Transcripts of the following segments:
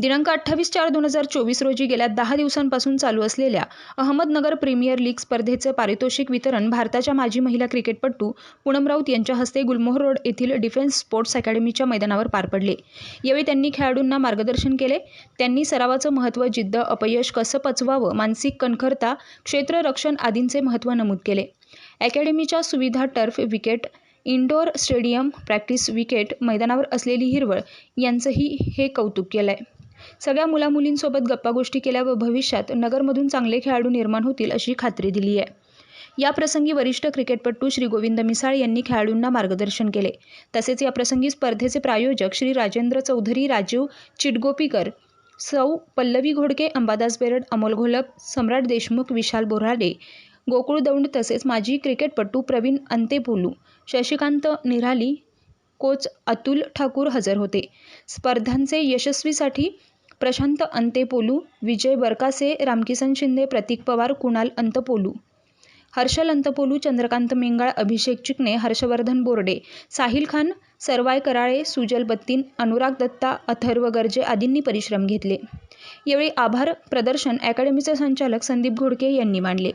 दिनांक अठ्ठावीस चार दोन हजार चोवीस रोजी गेल्या दहा दिवसांपासून चालू असलेल्या अहमदनगर प्रीमियर लीग स्पर्धेचे पारितोषिक वितरण भारताच्या माजी महिला क्रिकेटपटू पूनम राऊत यांच्या हस्ते गुलमोहर रोड येथील डिफेन्स स्पोर्ट्स अकॅडमीच्या मैदानावर पार पडले. यावेळी त्यांनी खेळाडूंना मार्गदर्शन केले. त्यांनी सरावाचं महत्त्व जिद्द अपयश कसं पचवावं मानसिक कणखरता क्षेत्ररक्षण आदींचे महत्त्व नमूद केले. अकॅडमीच्या सुविधा turf wicket indoor stadium practice wicket मैदानावर असलेली हिरवळ यांचंही हे कौतुक केलं आहे सगळ्या मुलामुलींसोबत गप्पागोष्टी केल्या व भविष्यात नगरमधून चांगले खेळाडू निर्माण होतील अशी खात्री दिली आहे. या प्रसंगी वरिष्ठ क्रिकेटपटू श्री गोविंद मिसाळ यांनी खेळाडूंना मार्गदर्शन केले. तसेच या प्रसंगी स्पर्धेचे प्रायोजक श्री राजेंद्र चौधरी राजीव चिटगोपीकर सौ पल्लवी घोडके अंबादास बेरड अमोल घोलप सम्राट देशमुख विशाल बोराडे गोकुळ दौंड तसेच माजी क्रिकेटपटू प्रवीण अंतेपोलू शशिकांत निराली कोच अतुल ठाकूर हजर होते. स्पर्धांचे यशस्वीसाठी प्रशांत अंतेपोलू विजय बरकासे रामकिसन शिंदे प्रतीक पवार कुणाल अंतपोलू. हर्षल अंतपोलू चंद्रकांत मेंगाळ अभिषेक चिकणे हर्षवर्धन बोर्डे साहिल खान सरवाय कराळे सुजल बत्तीन अनुराग दत्ता अथर्व गर्जे आदींनी परिश्रम घेतले. यावेळी आभार प्रदर्शन अकॅडमीचे संचालक संदीप घोडके यांनी मांडले.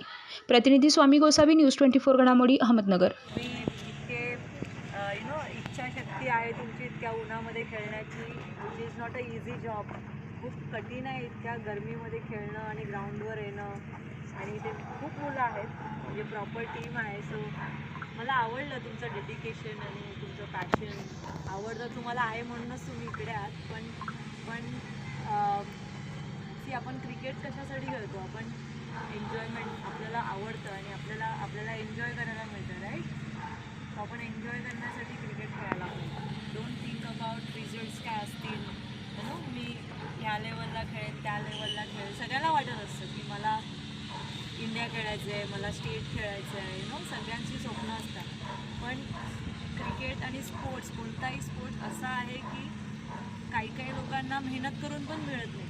प्रतिनिधी Swami Gosavi news twenty four घडामोडी अहमदनगर. इच्छाशक्ती आहे तुमची इतक्या उन्हामध्ये खेळण्याची it is not a easy job खूप कठीण आहे इतक्या गरमीमध्ये खेळणं आणि ग्राउंडवर येणं. आणि ते खूप मुलं आहेत म्हणजे प्रॉपर टीम आहे. सो मला आवडलं तुमचं डेडिकेशन आणि तुमचं पॅशन आवडतं तुम्हाला आहे म्हणूनच तुम्ही इकडे आहात. पण पण की आपण क्रिकेट कशासाठी खेळतो? आपण एन्जॉयमेंट आपल्याला आवडतं आणि आपल्याला आपल्याला एन्जॉय करायला मिळतं राईट आपण एन्जॉय करण्यासाठी क्रिकेट खेळायला पाहिजे. डोंट थिंक रिझल्ट्स काय असतील नो मी ह्या लेवलला खेळेन त्या लेवलला खेळेन. सगळ्यांना वाटत असतं की मला इंडिया खेळायचं आहे मला स्टेट खेळायचं आहे नो सगळ्यांची स्वप्न असतात. पण क्रिकेट आणि स्पोर्ट्स कोणताही स्पोर्ट्स असा आहे की काही काही लोकांना मेहनत करून पण मिळत नाही.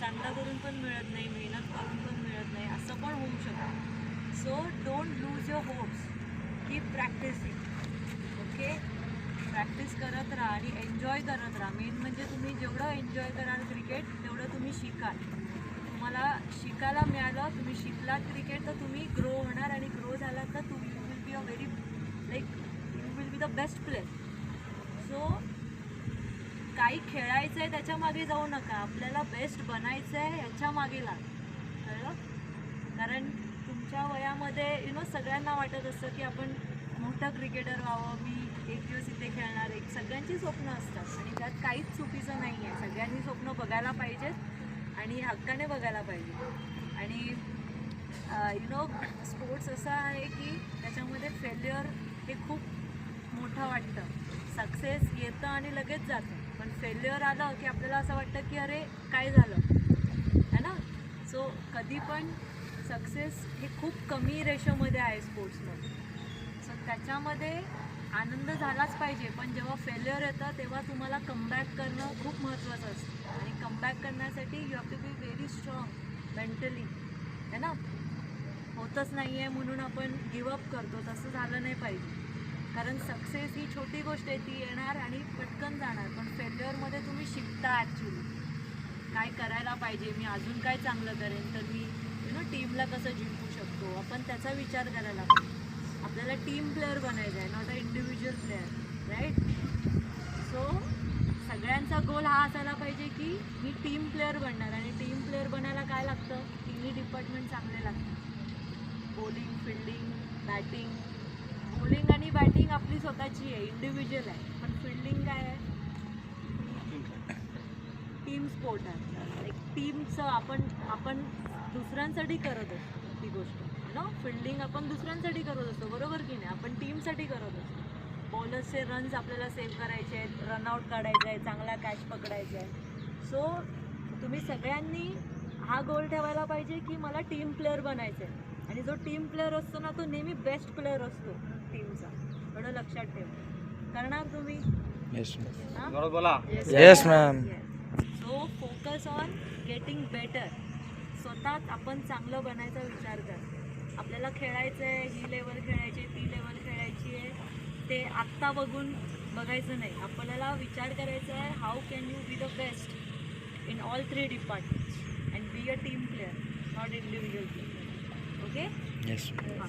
चांगलं करून पण मिळत नाही मेहनत करून पण मिळत नाही असं पण होऊ शकतं. So don't lose your hopes keep practicing okay practice करत राहा आणि एन्जॉय करत राहा. मेन म्हणजे तुम्ही जेवढं एन्जॉय कराल क्रिकेट तेवढं तुम्ही शिकाल. तुम्हाला शिकायला मिळालं तुम्ही शिकलात क्रिकेट तर तुम्ही ग्रो होणार आणि ग्रो झालात तर तुम्ही you will be a very like you will be the best player so काही खेळायचं आहे त्याच्यामागे जाऊ नका. आपल्याला बेस्ट बनायचं आहे ह्याच्या मागे लाग कळलं? कारण तुमच्या वयामध्ये यु नो सगळ्यांना वाटत असतं की आपण मोठं क्रिकेटर व्हावं मी एक दिवस इथे खेळणार एक सगळ्यांची स्वप्न असतात. आणि त्यात काहीच चुकीचं नाही आहे सगळ्यांनी स्वप्न बघायला पाहिजेत आणि हक्काने बघायला पाहिजे आणि यु नो स्पोर्ट्स असा आहे की त्याच्यामध्ये फेल्युअर हे खूप मोठं वाटतं. सक्सेस येतं आणि लगेच जातं. पण फेल्युअर आलं की आपल्याला असं वाटतं की अरे काय झालं? है ना? सो कधी पण सक्सेस हे खूप कमी रेशोमध्ये आहे स्पोर्ट्समध्ये त्याच्यामध्ये आनंद झालाच पाहिजे. पण जेव्हा फेल्युअर येतं तेव्हा तुम्हाला कमबॅक करणं खूप महत्त्वाचं असतं. आणि कमबॅक करण्यासाठी you have to be very strong mentally है ना? होतच नाही आहे म्हणून आपण गिवअप करतो. तसं झालं नाही पाहिजे. कारण सक्सेस ही छोटी गोष्ट आहे ती येणार आणि पटकन जाणार. पण फेल्युअरमध्ये तुम्ही शिकता ॲक्च्युली काय करायला पाहिजे? मी अजून काय चांगलं करेन? तर मी यु नो टीमला कसं जिंकू शकतो? आपण त्याचा विचार करायला पाहिजे. आपल्याला टीम प्लेअर बनायचं आहे not a individual player right so सगळ्यांचा गोल हा असायला पाहिजे की मी टीम प्लेअर बनणार आणि टीम प्लेअर बनायला काय लागतं? तिन्ही डिपार्टमेंट चांगले लागतात बॉलिंग फिल्डिंग बॅटिंग बॉलिंग आणि बॅटिंग आपली स्वतःची आहे इंडिव्हिज्युअल आहे. पण फिल्डिंग काय आहे? टीम स्पोर्ट आहे. एक टीमचं आपण आपण दुसऱ्यांसाठी करत असतो ती गोष्ट. ना फिल्डिंग आपण दुसऱ्यांसाठी करत असतो बरोबर की नाही? आपण टीमसाठी करत असतो. बॉलर्सचे रन्स आपल्याला सेव्ह करायचे आहेत रनआउट काढायचं आहे चांगला कॅच पकडायचा आहे सो तुम्ही सगळ्यांनी हा गोल ठेवायला पाहिजे की मला टीम प्लेअर बनायचं आहे. आणि जो टीम प्लेअर असतो ना तो नेहमी बेस्ट प्लेअर असतो टीमचा एवढं लक्षात ठेवा. करणार तुम्ही? बोला. Yes, ma'am. So focus on getting better स्वतःच आपण चांगलं बनायचा विचार कर. आपल्याला खेळायचं आहे ही लेवल खेळायची आहे ती लेवल खेळायची आहे. ते आत्ता बघून बघायचं नाही. आपल्याला विचार करायचा आहे how can you be the best in all three departments and be a team player not individual player okay yes हां